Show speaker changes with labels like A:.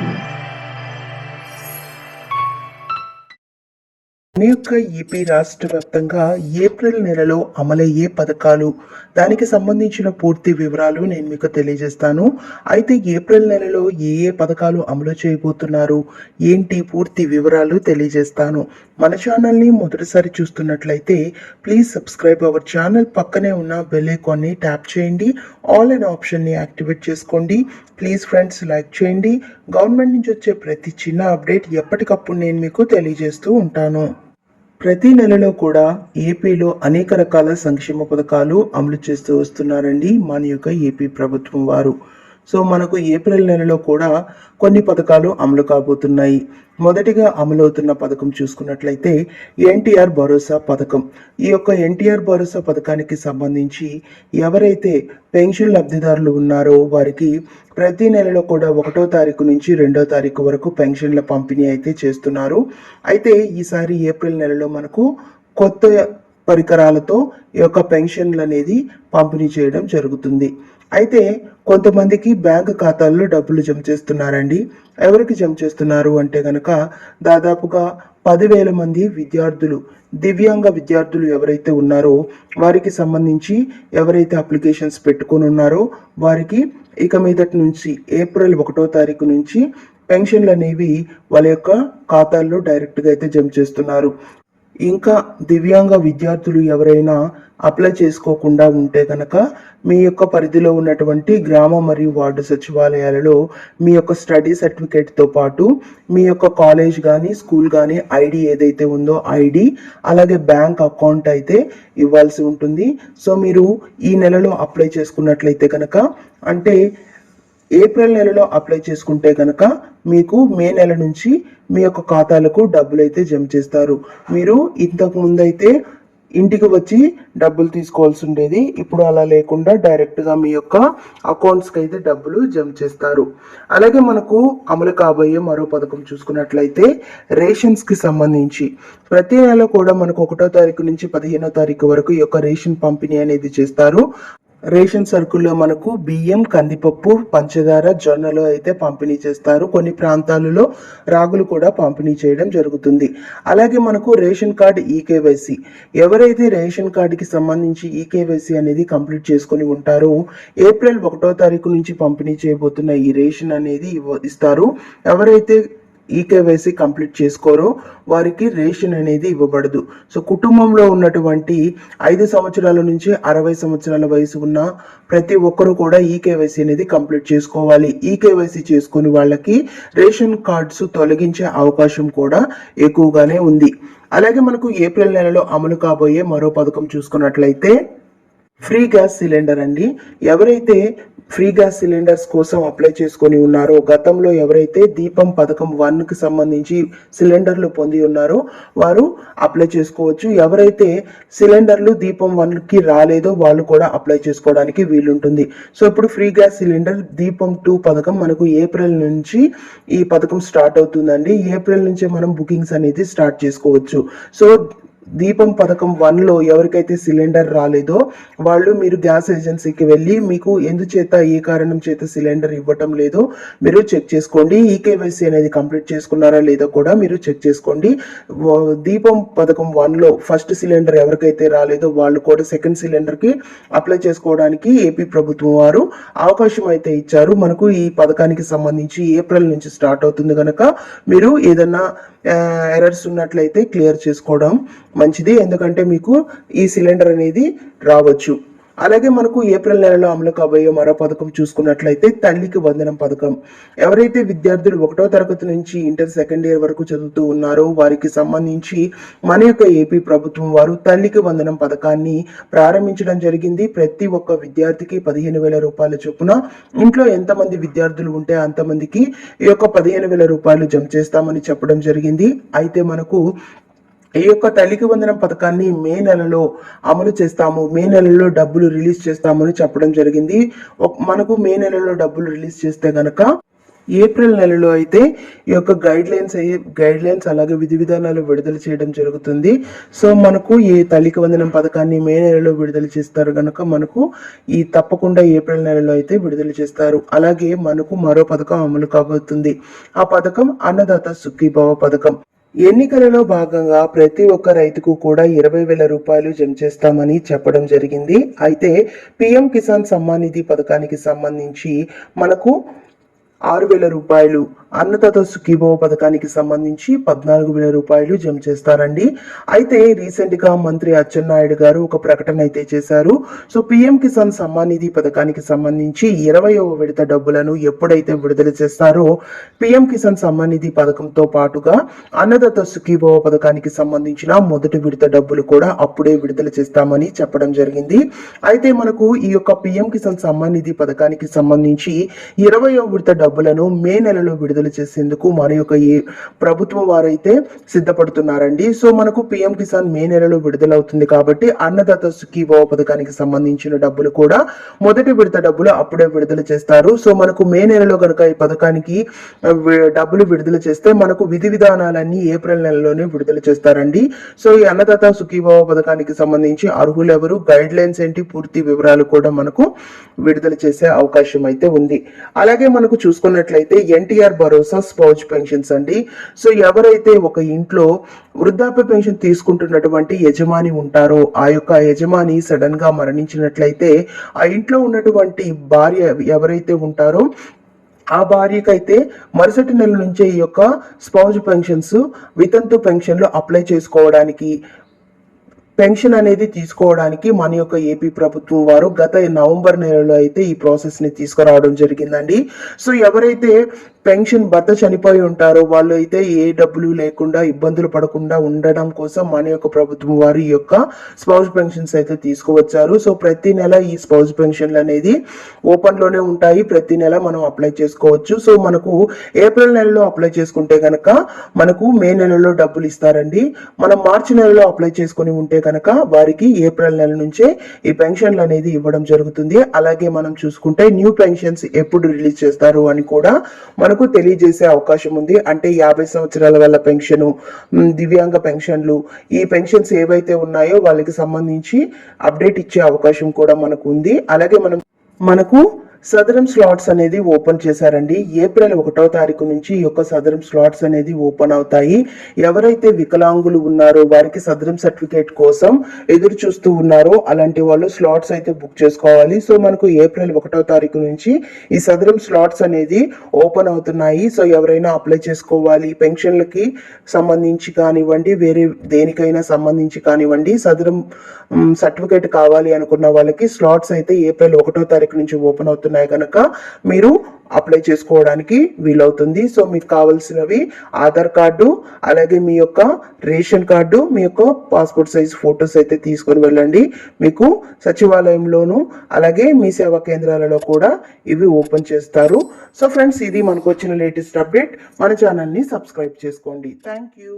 A: Thank you. మన యొక్క AP రాష్ట్ర వ్యాప్తంగా ఏప్రిల్ నెలలో అమలయ్యే పథకాలు. దానికి సంబంధించిన పూర్తి వివరాలు నేను మీకు తెలియజేస్తాను. అయితే ఏప్రిల్ నెలలో ఏ ఏ పథకాలు అమలు చేయబోతున్నారు? ఏంటి పూర్తి వివరాలు తెలియజేస్తాను. మన ఛానల్ని మొదటిసారి చూస్తున్నట్లయితే ప్లీజ్ సబ్స్క్రైబ్ అవర్ ఛానల్. పక్కనే ఉన్న బెల్ ఐకాన్ని ట్యాప్ చేయండి. ఆల్ అండ్ ఆప్షన్ని యాక్టివేట్ చేసుకోండి. ప్లీజ్ ఫ్రెండ్స్ లైక్ చేయండి. గవర్నమెంట్ నుంచి వచ్చే ప్రతి చిన్న అప్డేట్ ఎప్పటికప్పుడు నేను మీకు తెలియజేస్తూ ఉంటాను. ప్రతి నెలలో కూడా ఏపీలో అనేక రకాల సంక్షేమ పథకాలు అమలు చేస్తూ వస్తున్నారండి మన యొక్క ఏపీ ప్రభుత్వం వారు. సో మనకు ఏప్రిల్ నెలలో కూడా కొన్ని పథకాలు అమలు కాబోతున్నాయి. మొదటిగా అమలవుతున్న పథకం చూసుకున్నట్లయితే ఎన్టీఆర్ భరోసా పథకం. ఈ యొక్క ఎన్టీఆర్ భరోసా పథకానికి సంబంధించి ఎవరైతే పెన్షన్ లబ్ధిదారులు ఉన్నారో వారికి ప్రతి నెలలో కూడా ఒకటో తారీఖు నుంచి రెండో తారీఖు వరకు పెన్షన్ల పంపిణీ అయితే చేస్తున్నారు. అయితే ఈసారి ఏప్రిల్ నెలలో మనకు కొత్త పరికరాలతో ఈ యొక్క పెన్షన్లు అనేది పంపిణీ చేయడం జరుగుతుంది. అయితే కొంతమందికి బ్యాంక్ ఖాతాల్లో డబ్బులు జమ చేస్తున్నారండి. ఎవరికి జమ చేస్తున్నారు అంటే గనక దాదాపుగా పదివేల మంది విద్యార్థులు దివ్యాంగ విద్యార్థులు ఎవరైతే ఉన్నారో వారికి సంబంధించి ఎవరైతే అప్లికేషన్స్ పెట్టుకొని ఉన్నారో వారికి ఇక మీదటి నుంచి ఏప్రిల్ ఒకటో తారీఖు నుంచి పెన్షన్లు అనేవి వాళ్ళ యొక్క ఖాతాల్లో డైరెక్ట్గా అయితే జమ చేస్తున్నారు. ఇంకా దివ్యాంగ విద్యార్థులు ఎవరైనా అప్లై చేసుకోకుండా ఉంటే కనుక మీ యొక్క పరిధిలో ఉన్నటువంటి గ్రామ మరియు వార్డు సచివాలయాలలో మీ యొక్క స్టడీ సర్టిఫికేట్తో పాటు మీ యొక్క కాలేజ్ కానీ స్కూల్ కానీ ఐడి ఏదైతే ఉందో ఐడి అలాగే బ్యాంక్ అకౌంట్ అయితే ఇవ్వాల్సి ఉంటుంది. సో మీరు ఈ నెలలో అప్లై చేసుకున్నట్లయితే కనుక అంటే ఏప్రిల్ నెలలో అప్లై చేసుకుంటే కనుక మీకు మే నెల నుంచి మీ యొక్క ఖాతాలకు డబ్బులు అయితే జమ చేస్తారు. మీరు ఇంతకు ముందైతే ఇంటికి వచ్చి డబ్బులు తీసుకోవాల్సి ఉండేది. ఇప్పుడు అలా లేకుండా డైరెక్ట్గా మీ యొక్క అకౌంట్స్కి అయితే డబ్బులు జమ చేస్తారు. అలాగే మనకు అమలు కాబోయే మరో పథకం చూసుకున్నట్లయితే రేషన్స్కి సంబంధించి. ప్రతి నెల కూడా మనకు ఒకటో తారీఖు నుంచి పదిహేనో తారీఖు వరకు ఈ యొక్క రేషన్ పంపిణీ అనేది చేస్తారు. రేషన్ సరుకుల్లో మనకు బియ్యం కందిపప్పు పంచదార జొన్నలు అయితే పంపిణీ చేస్తారు. కొన్ని ప్రాంతాలలో రాగులు కూడా పంపిణీ చేయడం జరుగుతుంది. అలాగే మనకు రేషన్ కార్డ్ ఈకేవైసీ. ఎవరైతే రేషన్ కార్డుకి సంబంధించి ఈకేవైసీ అనేది కంప్లీట్ చేసుకొని ఉంటారో ఏప్రిల్ ఒకటో తారీఖు నుంచి పంపిణీ చేయబోతున్న ఈ రేషన్ అనేది ఇవ్వ- ఇస్తారు. ఎవరైతే ఈకేవైసీ కంప్లీట్ చేసుకోరో వారికి రేషన్ అనేది ఇవ్వబడదు. సో కుటుంబంలో ఉన్నటువంటి ఐదు సంవత్సరాల నుంచి అరవై సంవత్సరాల వయసు ఉన్న ప్రతి ఒక్కరు కూడా ఈకేవైసీ అనేది కంప్లీట్ చేసుకోవాలి. ఈకేవైసీ చేసుకుని వాళ్ళకి రేషన్ కార్డ్స్ తొలగించే అవకాశం కూడా ఎక్కువగానే ఉంది. అలాగే మనకు ఏప్రిల్ నెలలో అమలు కాబోయే మరో పథకం చూసుకున్నట్లయితే ఫ్రీ గ్యాస్ సిలిండర్ అండి. ఎవరైతే ఫ్రీ గ్యాస్ సిలిండర్స్ కోసం అప్లై చేసుకొని ఉన్నారో గతంలో ఎవరైతే దీపం పథకం వన్కి సంబంధించి సిలిండర్లు పొంది ఉన్నారో వారు అప్లై చేసుకోవచ్చు. ఎవరైతే సిలిండర్లు దీపం వన్కి రాలేదో వాళ్ళు కూడా అప్లై చేసుకోవడానికి వీలుంటుంది. సో ఇప్పుడు free gas cylinder Deepam two పథకం మనకు ఏప్రిల్ నుంచి ఈ పథకం స్టార్ట్ అవుతుందండి. ఏప్రిల్ నుంచే మనం బుకింగ్స్ అనేది స్టార్ట్ చేసుకోవచ్చు. సో దీపం పథకం వన్లో ఎవరికైతే సిలిండర్ రాలేదో వాళ్ళు మీరు గ్యాస్ ఏజెన్సీకి వెళ్ళి మీకు ఎందుచేత ఏ కారణం చేత సిలిండర్ ఇవ్వటం లేదో మీరు చెక్ చేసుకోండి. ఈకేవైసీ అనేది కంప్లీట్ చేసుకున్నారా లేదో కూడా మీరు చెక్ చేసుకోండి. దీపం పథకం వన్లో ఫస్ట్ సిలిండర్ ఎవరికైతే రాలేదో వాళ్ళు కూడా సెకండ్ సిలిండర్కి అప్లై చేసుకోవడానికి ఏపీ ప్రభుత్వం వారు అవకాశం అయితే ఇచ్చారు. మనకు ఈ పథకానికి సంబంధించి ఏప్రిల్ నుంచి స్టార్ట్ అవుతుంది కనుక మీరు ఏదన్నా ఎర్రర్స్ ఉన్నట్లయితే క్లియర్ చేసుకోవడం మంచిది. ఎందుకంటే మీకు ఈ సిలిండర్ అనేది రావచ్చు. అలాగే మనకు ఏప్రిల్ నెలలో అమలు కాబోయే మరో పథకం చూసుకున్నట్లయితే తల్లికి వందనం పథకం. ఎవరైతే విద్యార్థులు ఒకటో తరగతి నుంచి ఇంటర్ సెకండ్ ఇయర్ వరకు చదువుతూ ఉన్నారో వారికి సంబంధించి మన యొక్క ఏపీ ప్రభుత్వం వారు తల్లికి వందనం పథకాన్ని ప్రారంభించడం జరిగింది. ప్రతి ఒక్క విద్యార్థికి పదిహేను వేల రూపాయల చొప్పున. ఇంట్లో ఎంతమంది విద్యార్థులు ఉంటే అంతమందికి ఈ యొక్క పదిహేను వేల రూపాయలు జమ చేస్తామని చెప్పడం జరిగింది. అయితే మనకు ఈ యొక్క తల్లికి వందనం పథకాన్ని మే నెలలో అమలు చేస్తాము. మే నెలలో డబ్బులు రిలీజ్ చేస్తామని చెప్పడం జరిగింది. మనకు మే నెలలో డబ్బులు రిలీజ్ చేస్తే గనక ఏప్రిల్ నెలలో అయితే ఈ యొక్క గైడ్ లైన్స్ గైడ్ లైన్స్ అలాగే విధి విధానాలు విడుదల చేయడం జరుగుతుంది. సో మనకు ఈ తల్లికి వందనం పథకాన్ని మే నెలలో విడుదల చేస్తారు కనుక మనకు ఈ తప్పకుండా ఏప్రిల్ నెలలో అయితే విడుదల చేస్తారు. అలాగే మనకు మరో పథకం అమలు కాబోతుంది. ఆ పథకం అన్నదాత సుఖీభావ పథకం. ఎన్నికలలో భాగంగా ప్రతి ఒక్క రైతుకు కూడా ఇరవై వేల రూపాయలు జమ చేస్తామని చెప్పడం జరిగింది. అయితే పిఎం కిసాన్ సమ్మాన్ నిధి పథకానికి సంబంధించి మనకు ఆరు వేల రూపాయలు అన్నదాత సుఖీభవ పథకానికి సంబంధించి పద్నాలుగు వేల రూపాయలు జమ చేస్తారండి. అయితే రీసెంట్గా మంత్రి అచ్చెన్నాయుడు గారు ఒక ప్రకటన అయితే చేశారు. సో పిఎం కిసాన్ సమ్మాన్ నిధి పథకానికి సంబంధించి ఇరవయవ విడత డబ్బులను ఎప్పుడైతే విడుదల చేస్తారో పిఎం కిసాన్ సమ్మాన్ నిధి పథకంతో పాటుగా అన్నదాత సుఖీభవ పథకానికి సంబంధించిన మొదటి విడత డబ్బులు కూడా అప్పుడే విడుదల చేస్తామని చెప్పడం జరిగింది. అయితే మనకు ఈ యొక్క పిఎం కిసాన్ సమ్మాన్ నిధి పథకానికి సంబంధించి ఇరవయో విడత డబ్బులను మే నెలలో విడుదల చేసేందుకు మన యొక్క ఈ ప్రభుత్వం వారైతే సిద్ధపడుతున్నారండి. సో మనకు పిఎం కిసాన్ మే నెలలో విడుదలవుతుంది కాబట్టి అన్నదాత సుఖీభవ పథకానికి సంబంధించిన డబ్బులు కూడా మొదటి విడత డబ్బులు అప్పుడే విడుదల చేస్తారు. సో మనకు మే నెలలో కనుక ఈ పథకానికి డబ్బులు విడుదల చేస్తే మనకు విధి విధానాలన్నీ ఏప్రిల్ నెలలోనే విడుదల చేస్తారండి. సో ఈ అన్నదాత సుఖీభవ పథకానికి సంబంధించి అర్హులు ఎవరు గైడ్ లైన్స్ ఏంటి పూర్తి వివరాలు కూడా మనకు విడుదల చేసే అవకాశం అయితే ఉంది. అలాగే మనకు చూసుకున్నట్లయితే ఎన్టీఆర్ భరోసా స్పౌచ్ పెన్షన్స్ అండి. సో ఎవరైతే ఒక ఇంట్లో వృద్ధాప్య పెన్షన్ తీసుకుంటున్నటువంటి యజమాని ఉంటారో ఆ యొక్క యజమాని సడన్గా మరణించినట్లయితే ఆ ఇంట్లో ఉన్నటువంటి భార్య ఎవరైతే ఉంటారో ఆ భార్యకైతే మరుసటి నెల నుంచే ఈ యొక్క స్పౌజ్ పెన్షన్స్ వితంతు పెన్షన్లు అప్లై చేసుకోవడానికి పెన్షన్ అనేది తీసుకోవడానికి మన యొక్క ఏపీ ప్రభుత్వం వారు గత నవంబర్ నెలలో అయితే ఈ ప్రాసెస్ని తీసుకురావడం జరిగిందండి. సో ఎవరైతే పెన్షన్ భర్త చనిపోయి ఉంటారో. వాళ్ళు అయితే ఏ డబ్బులు లేకుండా ఇబ్బందులు పడకుండా ఉండడం కోసం మన యొక్క ప్రభుత్వం వారి యొక్క స్పౌజ్ పెన్షన్స్ అయితే తీసుకువచ్చారు. సో ప్రతి నెల ఈ స్పౌజ్ పెన్షన్లు అనేది ఓపెన్లోనే ఉంటాయి. ప్రతి నెల మనం అప్లై చేసుకోవచ్చు. సో మనకు ఏప్రిల్ నెలలో అప్లై చేసుకుంటే కనుక మనకు మే నెలలో డబ్బులు ఇస్తారండి. మనం మార్చి నెలలో అప్లై చేసుకొని ఉంటే కనుక వారికి ఏప్రిల్ నెల నుంచే ఈ పెన్షన్లు అనేది ఇవ్వడం జరుగుతుంది. అలాగే మనం చూసుకుంటే న్యూ పెన్షన్స్ ఎప్పుడు రిలీజ్ చేస్తారు అని కూడా మనకు తెలియజేసే అవకాశం ఉంది. అంటే యాభై సంవత్సరాల వల్ల పెన్షన్ దివ్యాంగ పెన్షన్లు ఈ పెన్షన్స్ ఏవైతే ఉన్నాయో వాళ్ళకి సంబంధించి అప్డేట్ ఇచ్చే అవకాశం కూడా మనకు ఉంది. అలాగే మనం మనకు సదరం స్లాట్స్ అనేది ఓపెన్ చేశారండి. ఏప్రిల్ ఒకటో తారీఖు నుంచి ఈ యొక్క సదరం స్లాట్స్ అనేది ఓపెన్ అవుతాయి. ఎవరైతే వికలాంగులు ఉన్నారో వారికి సదరం సర్టిఫికేట్ కోసం ఎదురు చూస్తూ ఉన్నారో అలాంటి వాళ్ళు స్లాట్స్ అయితే బుక్ చేసుకోవాలి. సో మనకు ఏప్రిల్ ఒకటో తారీఖు నుంచి ఈ సదరం స్లాట్స్ అనేది ఓపెన్ అవుతున్నాయి. సో ఎవరైనా అప్లై చేసుకోవాలి. పెన్షన్లకి సంబంధించి కానివ్వండి వేరే దేనికైనా సంబంధించి కానివ్వండి సదరం సర్టిఫికేట్ కావాలి అనుకున్న వాళ్ళకి స్లాట్స్ అయితే ఏప్రిల్ ఒకటో తారీఖు నుంచి ఓపెన్ అవుతున్నాయి. అవుతున్నాయి కనుక మీరు అప్లై చేసుకోవడానికి వీలవుతుంది. సో మీకు కావాల్సినవి ఆధార్ కార్డు అలాగే మీ యొక్క రేషన్ కార్డు మీ యొక్క పాస్పోర్ట్ సైజ్ ఫొటోస్ అయితే తీసుకొని వెళ్ళండి. మీకు సచివాలయంలోను అలాగే మీ సేవా కేంద్రాలలో కూడా ఇవి ఓపెన్ చేస్తారు. సో ఫ్రెండ్స్ ఇది మనకు వచ్చిన లేటెస్ట్ అప్డేట్. మన ఛానల్ని సబ్స్క్రైబ్ చేసుకోండి. Thank you.